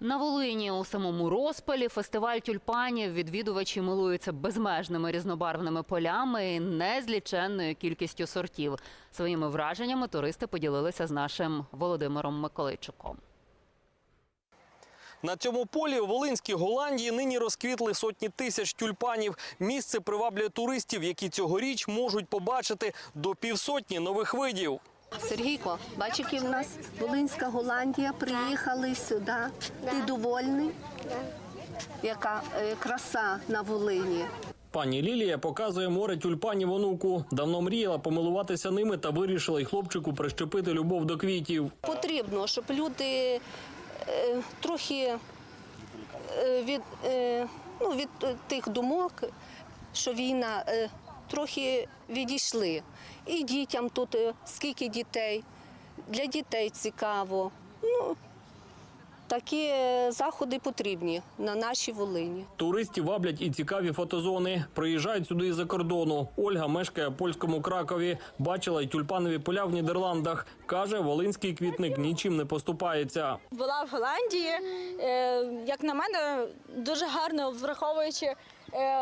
На Волині у самому розпалі фестиваль тюльпанів відвідувачі милуються безмежними різнобарвними полями і незліченною кількістю сортів. Своїми враженнями туристи поділилися з нашим Володимиром Миколайчуком. На цьому полі у Волинській Голландії нині розквітли сотні тисяч тюльпанів. Місце приваблює туристів, які цьогоріч можуть побачити до півсотні нових видів. Сергійко, бач, які в нас Волинська Голландія, приїхали сюди. Ти довольний? Яка е, краса на Волині. Пані Лілія показує море тюльпанів онуку. Давно мріяла помилуватися ними та вирішила й хлопчику прищепити любов до квітів. Потрібно, щоб люди е, трохи е, від, е, ну, від тих думок, що війна, е, трохи відійшли. І дітям тут е, скільки дітей, для дітей цікаво. Ну, такі е, заходи потрібні на нашій Волині. Туристів ваблять і цікаві фотозони. Приїжджають сюди із-за кордону. Ольга мешкає в польському Кракові. Бачила й тюльпанові поля в Нідерландах. Каже, волинський квітник нічим не поступається. була в Голландії. Е, Як на мене, дуже гарно враховуючи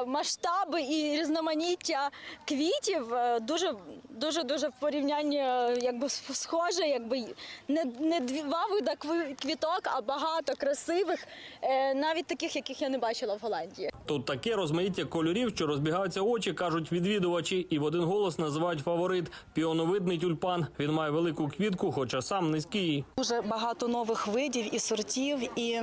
масштаби і різноманіття квітів, е, дуже дуже дуже в порівнянні е, якби схоже, якби не, не два вида квіток, а багато красивих, е, навіть таких, яких я не бачила в Голландії. Тут таке розмаїття кольорів, що розбігаються очі, кажуть відвідувачі, і в один голос називають фаворит піоновидний тюльпан. Він має велику квітку, хоча сам низький. Дуже багато нових видів і сортів, і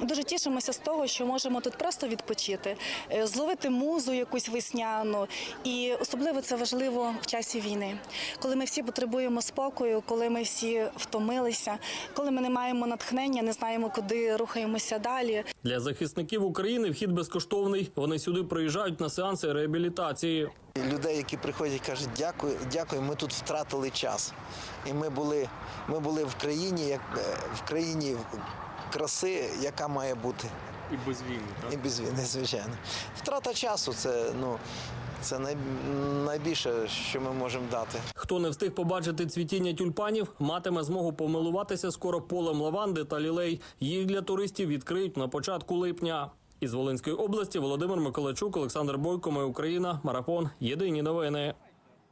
дуже тішимося з того, що можемо тут просто відпочити, е, зловити музу якусь весняну. І особливо це важливо в часі війни, коли ми всі потребуємо спокою, коли ми всі втомилися, коли ми не маємо натхнення, не знаємо, куди рухаємося далі. Для захисників України вхід безкоштовний. Вони сюди приїжджають на сеанси реабілітації. людей, які приходять, кажуть, дякую, дякую, ми тут втратили час. І ми були, ми були в країні, як е, в країні краси, яка має бути. І без війни. І без війни, звичайно. Втрата часу це ну. Це най... найбільше, що ми можемо дати. Хто не встиг побачити цвітіння тюльпанів, матиме змогу помилуватися скоро полем лаванди та лілей. Їх для туристів відкриють на початку липня. Із Волинської області Володимир Миколайчук, Олександр Бойко, Ми Україна, Марафон. Єдині новини.